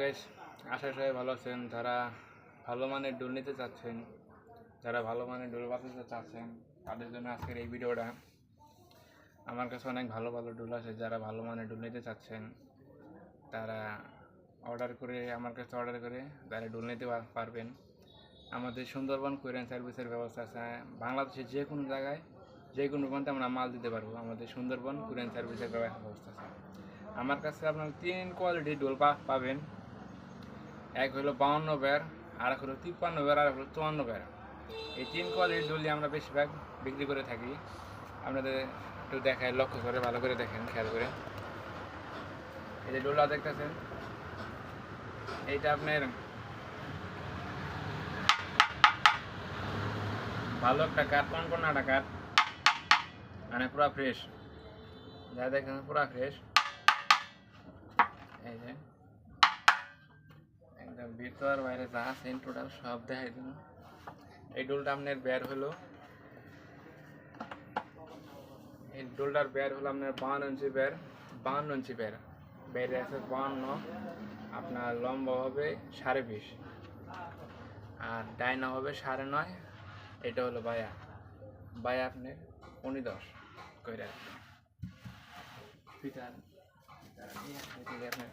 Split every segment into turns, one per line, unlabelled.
Guys আশা সবাই ভালো আছেন। যারা ভালো মানের ডোল নিতে চাচ্ছেন, যারা ভালো মানের ডোল বাঁচাতে চাচ্ছেন, তাদের জন্য আজকের এই ভিডিওটা। আমার কাছে অনেক ভালো ভালো ডোল আছে। যারা ভালো মানের ডোল নিতে চাচ্ছেন, তারা অর্ডার করে, আমার কাছে অর্ডার করে, তারা ডোল নিতে পারবেন। আমাদের সুন্দরবন কোরিয়ান সার্ভিসের ব্যবস্থা আছে। বাংলাদেশের যে কোনো জায়গায়, যে কোনো পর্যন্ত আমরা মাল দিতে পারব। আমাদের সুন্দরবন কোরিয়ান সার্ভিসের ব্যবস্থা আছে। আমার কাছে আপনার তিন কোয়ালিটির ডোল পাবেন। এক হলো বাউন্ন বের আর এক হলো তিপ্পান্ন বের আর এক হলো চুয়ান্ন বের। এই তিন কোয়ালিটির ডোলই আমরা বেশিরভাগ বিক্রি করে থাকি। আপনাদের একটু দেখায়, লক্ষ্য করে, ভালো করে দেখেন, খেয়াল করে। এই যে ডোলা দেখতেছেন, এইটা আপনার ভালো একটা কাঠ কোন কোন একটা কাঠ মানে পুরা ফ্রেশ যা দেখেন পুরা ফ্রেশ এই যে। ভিতর, বাইরে যা আছে টোটাল সব দেখাই দিন এই ডোলটা আপনার বের হলো। এই ডোলটার বের হলো আপনার বাউন্ন ইঞ্চি বের বাউন্ন ইঞ্চি বের। বেরে আছে বাউন্ন আপনার লম্বা হবে সাড়ে বিশ। আর ডাইনা হবে সাড়ে নয়, এটা হলো বায়া। বায়া আপনি পনি দশ কই রাখবেন। আপনার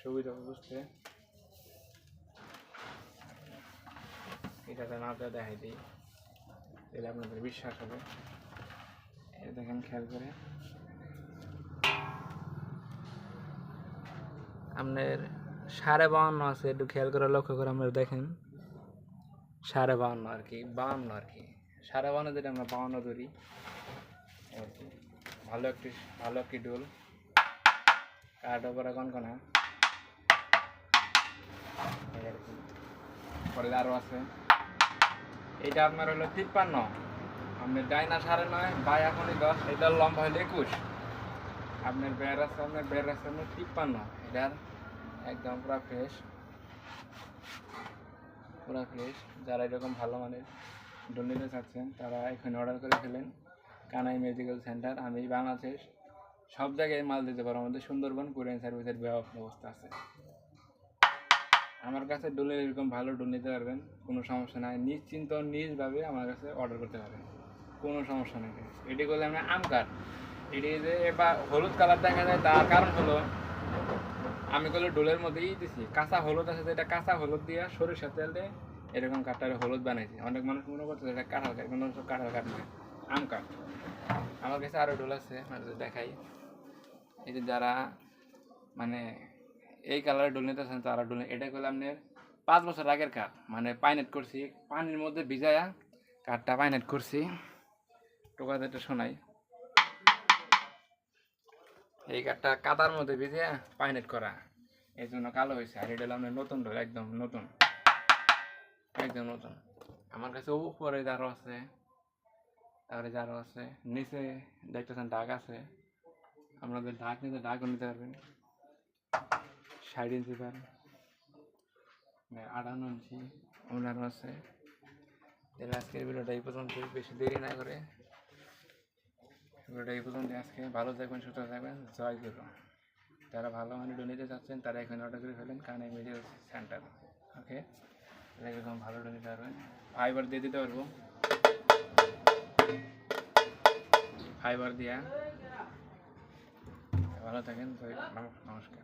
সুবিধা বুঝতে। এটাতে নাচা দেখাই দিই, তাহলে আপনাদের বিশ্বাস হবে। এই দেখেন, খেয়াল করে। আপনার সাড়ে বাউন্ন আছে, একটু খেয়াল করে লক্ষ্য করে আপনারা দেখেন। সাড়ে বাউন্ন আর কি, বাউন্ন আর কি। সাড়ে বাউন্ন যেটা আমরা বাউন্ন ধরি ভালো একটি ভালো একটি ডোল। কাঠ ওপরে কনকনা আরও আছে। এটা আপনার হলো তিপ্পান্ন। আপনার ডাইনা সাড়ে নয়, বাই এখনই দশ এটার লম্বা হলো একুশ। আপনার বের আছে, আপনার বের আছে আপনার তিপ্পান্ন। এটার একদম পুরা ফ্রেশ পুরা ফ্রেশ যারা এরকম ভালো মানের ডোল নিতে চাচ্ছেন, তারা এখানে অর্ডার করে ফেলেন। কানাই মেডিকেল সেন্টার আমি বাংলাদেশ। সব জায়গায় মাল দিতে পারব। আমাদের সুন্দরবন, কোরিয়ান সার্ভিসের ব্যবস্থা আছে। আমার কাছে ডোলের এরকম ভালো ডোল নিতে পারবেন, কোনো সমস্যা নাই। নিশ্চিন্ত, নিজভাবে আমার কাছে অর্ডার করতে পারেন কোনো সমস্যা নেই। এটি করলে আমরা আম কাঠ। এটি যে এবার হলুদ কালার দেখা যায়, তার কারণ হলো আমি করলে ডোলের মধ্যেই দিছি। কাঁচা হলুদ আছে, যেটা কাঁচা হলুদ দিয়ে সরিষার তেল দিয়ে এরকম কাঠটার হলুদ বানাইছি। অনেক মানুষ মনে করছে এটা কাঁঠাল কাঠ, কোনো কাঁঠাল কাঠ নয়, আম কাঠ। আমার কাছে আরও ডোল আছে দেখাই। এই যে যারা মানে এই কালারের ডোল নিতেছেন তারা ডোল এটা করলে আপনার পাঁচ বছর আগের কাঠ মানে পাইনেট করছি। পানির মধ্যে ভিজায়া কাঠটা পাইনেট করছি। টোকাতে এটা শোনাই। এই কাঠটা কাদার মধ্যে ভিজে পাইনেট করা। এই জন্য কালো হয়েছে আর এটা আপনার নতুন ডোল, একদম নতুন। একদম নতুন। আমার কাছে উপরে যারও আছে, তারপরে যারও আছে, নিচে দেখতেছেন ডাক আছে। আপনাদের ডাক নিতে ডাকও নিতে পারবেন। ষাট ইঞ্চি পার আটান্ন ইঞ্চি ওনারও আছে তাহলে আজকের ভিডিওটা এই পর্যন্ত বেশি দেরি না করে ভিডিওটা এই পর্যন্ত। আজকে ভালো থাকবেন, সুস্থ থাকবেন। জয় গুরু। যারা ভালো মানে ডোনিতে চাচ্ছেন, তারা এখানে অর্ডার করে ফেলেন। কানে মেডিকেল সেন্টার। ওকে? এরকম ভালো ডোনিতে পারবেন। ফাইবার দিয়ে দিতে পারব। ফাইবার দিয়া। ভালো থাকেন। নমস্কার।